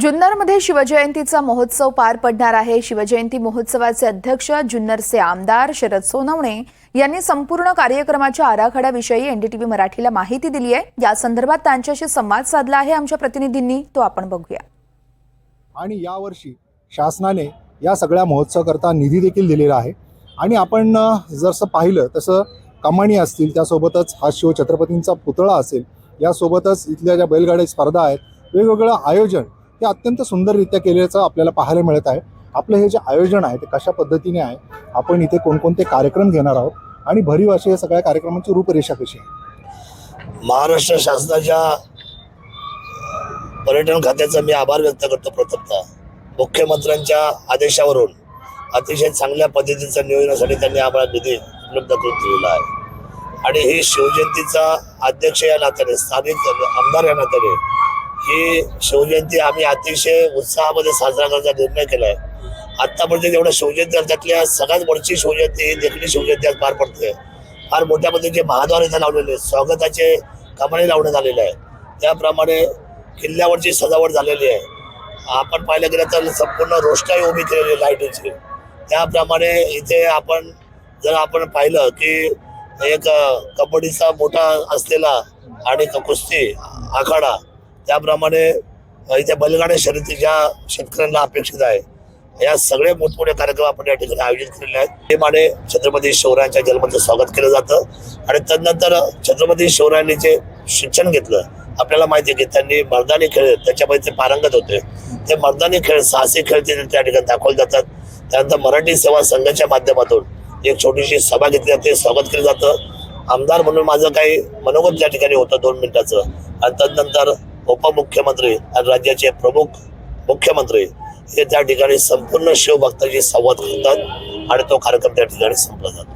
जुन्नरमध्ये शिवजयंतीचा महोत्सव पार पडणार आहे. शिवजयंती महोत्सवाचे अध्यक्ष जुन्नरचे आमदार शरद सोनवणे यांनी संपूर्ण कार्यक्रमाच्या आराखड्याविषयी एनडीटीव्ही मराठीला माहिती दिली आहे. या संदर्भात त्यांच्याशी संवाद साधला आहे आमच्या प्रतिनिधींनी. तो आपण बघूया. आणि यावर्षी शासनाने या सगळ्या महोत्सवाकरता निधी देखील दिलेला आहे. आणि आपण जसं पाहिलं तसं कमाणी असतील त्यासोबतच हा शिवछत्रपतींचा पुतळा असेल यासोबतच इथल्या ज्या बैलगाड्या स्पर्धा आहेत वेगवेगळं आयोजन हे अत्यंत सुंदररित्या केल्याचं आपल्याला पाहायला मिळत आहे. आपलं हे जे आयोजन आहे ते कशा पद्धतीने आहे आपण इथे कोणकोणते कार्यक्रम घेणार आहोत आणि भरीव अशी या सगळ्या कार्यक्रमांची रूपरेषा कशी आहे? महाराष्ट्र शासनाच्या पर्यटन खात्याचा मी आभार व्यक्त करतो प्रथमतः. मुख्यमंत्र्यांच्या आदेशावरून अतिशय चांगल्या पद्धतीचं नियोजनासाठी त्यांनी आम्हाला निधी उपलब्ध करून दिलेला आहे. आणि हे शिवजयंतीचा अध्यक्ष या नात्याने स्थानिक आमदार या नात्याने ही शिवजयंती आम्ही अतिशय उत्साहामध्ये साजरा करण्याचा निर्णय केला आहे आत्तापर्यंत जेवढ्या शिवजयंती त्यातल्या सगळ्यात वरची शिवजयंती ही देखणी शिवजयंती आज पार पडते फार मोठ्या पद्धतीचे महाद्वार इथं लावलेले स्वागताचे कमानी लावण्यात आलेले आहे त्याप्रमाणे किल्ल्यावरची सजावट झालेली आहे. आपण पाहिलं गेलं तर संपूर्ण रोषणाई उभी केलेली आहे लाईटीची. त्याप्रमाणे इथे आपण जर आपण पाहिलं की एक कबड्डीचा मोठा असलेला आणि कुस्ती आखाडा त्याप्रमाणे इथे बैलगाड्या शर्यती ज्या शेतकऱ्यांना अपेक्षित आहे या सगळे मोठमोठे कार्यक्रम आपण या ठिकाणी आयोजित केलेले आहेत. ते माने छत्रपती शिवरायांच्या जन्माचं स्वागत केलं जातं आणि तदनंतर छत्रपती शिवरायांनी जे शिक्षण घेतलं आपल्याला माहिती आहे की त्यांनी मर्दानी खेळ त्याच्यामध्ये ते पारंगत होते. ते मर्दानी खेळ साहसी खेळ ते त्या ठिकाणी दाखवले जातात. त्यानंतर मराठी सेवा संघाच्या माध्यमातून एक छोटीशी सभा घेतली जाते स्वागत केलं जातं. आमदार म्हणून माझं काही मनोगत त्या ठिकाणी होतं दोन मिनिटाचं. आणि तदनंतर उपमुख्यमंत्री आणि राज्याचे प्रमुख मुख्यमंत्री हे त्या ठिकाणी संपूर्ण शिवभक्तांशी संवाद करतात आणि तो कार्यक्रम त्या ठिकाणी संपला जातो.